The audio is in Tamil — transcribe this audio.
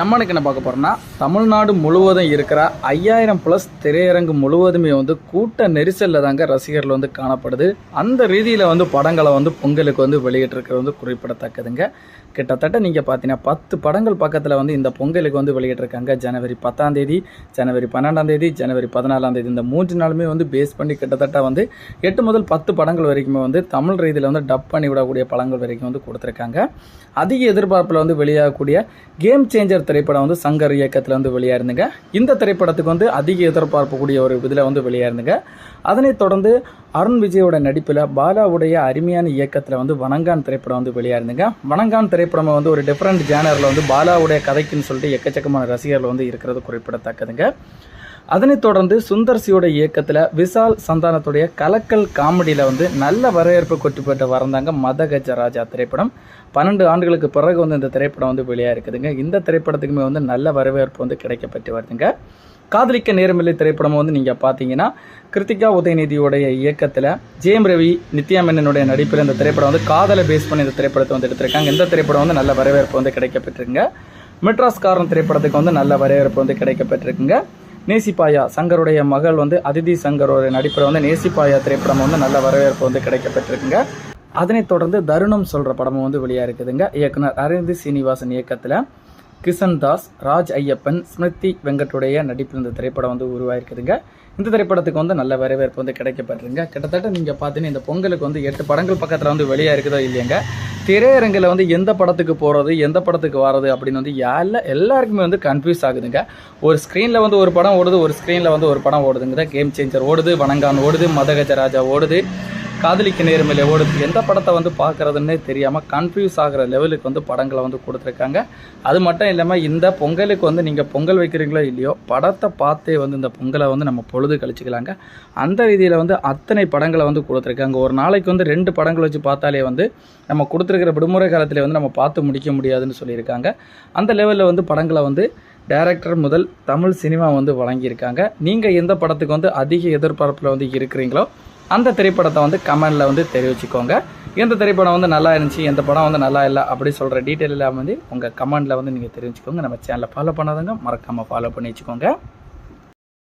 நம்ம என்ன பார்க்க போகிறோம்னா தமிழ்நாடு முழுவதும் இருக்கிற ஐயாயிரம் ப்ளஸ் திரையரங்கு முழுவதுமே வந்து கூட்ட நெரிசலில் தாங்க ரசிகர்கள் வந்து காணப்படுது. அந்த ரீதியில் வந்து படங்களை வந்து பொங்கலுக்கு வந்து வெளியிட்டிருக்கிறது வந்து குறிப்பிடத்தக்கதுங்க. கிட்டத்தட்ட நீங்கள் பார்த்தீங்கன்னா பத்து படங்கள் பக்கத்தில் வந்து இந்த பொங்கலுக்கு வந்து வெளியிட்டிருக்காங்க. ஜனவரி பத்தாம் தேதி ஜனவரி பன்னெண்டாம் தேதி ஜனவரி பதினாலாம் தேதி. இந்த மூன்று நாளுமே வந்து பேஸ் பண்ணி கிட்டத்தட்ட வந்து எட்டு முதல் பத்து படங்கள் வரைக்குமே வந்து தமிழ் ரீதியில் வந்து டப் பண்ணி விடக்கூடிய படங்கள் வரைக்கும் வந்து கொடுத்துருக்காங்க. அதிக எதிர்பார்ப்பில் வந்து வெளியாகக்கூடிய கேம் சேஞ்சர் திரைப்படம் வந்து சங்கர் இயக்கத்தில் வந்து வெளியாயிருந்துங்க. இந்த திரைப்படத்துக்கு வந்து அதிக எதிர்பார்க்கக்கூடிய ஒரு இதில் வந்து வெளியாயிருந்துங்க. அதனைத் தொடர்ந்து அருண் விஜயோட நடிப்பில் பாலாவுடைய அருமையான இயக்கத்தில் வந்து வணங்கான் திரைப்படம் வந்து வெளியாயிருந்துங்க. வணங்கான் திரைப்படம் வந்து ஒரு டிஃப்ரெண்ட் ஜேனரில் வந்து பாலாவுடைய கதைக்குன்னு சொல்லிட்டு எக்கச்சக்கமான ரசிகர்கள் வந்து இருக்கிறது குறிப்பிடத்தக்கதுங்க. அதனைத் தொடர்ந்து சுந்தர் சியோட இயக்கத்தில் விசால் சந்தானத்துடைய கலக்கல் காமெடியில் வந்து நல்ல வரவேற்பு கொட்டி பெற்று வரந்தாங்க மதகஜ ராஜா திரைப்படம். பன்னெண்டு ஆண்டுகளுக்கு பிறகு வந்து இந்த திரைப்படம் வந்து வெளியாக இருக்குதுங்க இந்த திரைப்படத்துக்குமே வந்து நல்ல வரவேற்பு வந்து கிடைக்கப்பட்டு வருதுங்க. காதலிக்க நேரமில்லை திரைப்படம் வந்து நீங்கள் பார்த்தீங்கன்னா கிருத்திகா உதயநிதியோடைய இயக்கத்தில் ஜெயம் ரவி நித்யா மேனனுடைய நடிப்பில் இந்த திரைப்படம் வந்து காதலை பேஸ் பண்ணி இந்த திரைப்படத்தை வந்து எடுத்திருக்காங்க. இந்த திரைப்படம் வந்து நல்ல வரவேற்பு வந்து கிடைக்கப்பட்டிருக்குங்க மெட்ராஸ் காரன் திரைப்படத்துக்கு வந்து நல்ல வரவேற்பு வந்து கிடைக்கப்பட்டிருக்குங்க நேசிப்பாயா சங்கருடைய மகள் வந்து அதிதி சங்கரோட நடிப்பில் வந்து நேசிப்பாயா திரைப்படம் வந்து நல்ல வரவேற்பு வந்து கிடைக்கப்பட்டிருக்குங்க. அதனைத் தொடர்ந்து தருணம் சொல்கிற படமும் வந்து வெளியாக இருக்குதுங்க இயக்குனர் அரவிந்த் சீனிவாசன் இயக்கத்தில் கிஷன் தாஸ் ராஜ் ஐயப்பன் ஸ்மிருதி வெங்கட்டுடைய நடிப்பில் இந்த திரைப்படம் வந்து உருவாயிருக்குதுங்க. இந்த திரைப்படத்துக்கு வந்து நல்ல வரவேற்பு வந்து கிடைக்கப்பட்டிருங்க கிட்டத்தட்ட நீங்கள் பார்த்தீங்கன்னா இந்த பொங்கலுக்கு வந்து எட்டு படங்கள் பக்கத்தில் வந்து வெளியாக இருக்குதோ இல்லையங்க. திரையரங்கில் வந்து எந்த படத்துக்கு போகிறது எந்த படத்துக்கு வர்றது அப்படின்னு வந்து எல்லா எல்லாருக்குமே வந்து கன்ஃபியூஸ் ஆகுதுங்க. ஒரு ஸ்க்ரீனில் வந்து ஒரு படம் ஓடுது ஒரு ஸ்க்ரீனில் வந்து ஒரு படம் ஓடுதுங்க. கேம் சேஞ்சர் ஓடுது வணங்கான் ஓடுது மதகஜராஜா ஓடுது. காதலிக்க நேர்மையில் ஓடுது. எந்த படத்தை வந்து பார்க்குறதுன்னே தெரியாமல் கன்ஃபியூஸ் ஆகிற லெவலுக்கு வந்து படங்களை வந்து கொடுத்துருக்காங்க. அது மட்டும் இல்லாமல் இந்த பொங்கலுக்கு வந்து நீங்கள் பொங்கல் வைக்கிறீங்களோ இல்லையோ படத்தை பார்த்தே வந்து இந்த பொங்கலை வந்து நம்ம பொழுது கழிச்சிக்கலாங்க. அந்த ரீதியில் வந்து அத்தனை படங்களை வந்து கொடுத்துருக்காங்க. ஒரு நாளைக்கு வந்து ரெண்டு படங்கள் வச்சு பார்த்தாலே வந்து நம்ம கொடுத்துருக்கிற விடுமுறை காலத்தில் வந்து நம்ம பார்த்து முடிக்க முடியாதுன்னு சொல்லியிருக்காங்க. அந்த லெவலில் வந்து படங்களை வந்து டைரக்டர் முதல் தமிழ் சினிமா வந்து வழங்கியிருக்காங்க. நீங்கள் எந்த படத்துக்கு வந்து அதிக எதிர்பார்ப்பில் வந்து இருக்கிறீங்களோ அந்த திரைப்படத்தை வந்து கமெண்டில் வந்து தெரிவிச்சுக்கோங்க. எந்த திரைப்படம் வந்து நல்லா இருந்துச்சு எந்த படம் வந்து நல்லா இல்லை அப்படி சொல்கிற டீட்டெயில் எல்லாம் வந்து உங்கள் கமெண்டில் வந்து நீங்கள் தெரிவிச்சுக்கோங்க. நம்ம சேனலை ஃபாலோ பண்ணாதவங்க மறக்காமல் ஃபாலோ பண்ணி வச்சுக்கோங்க.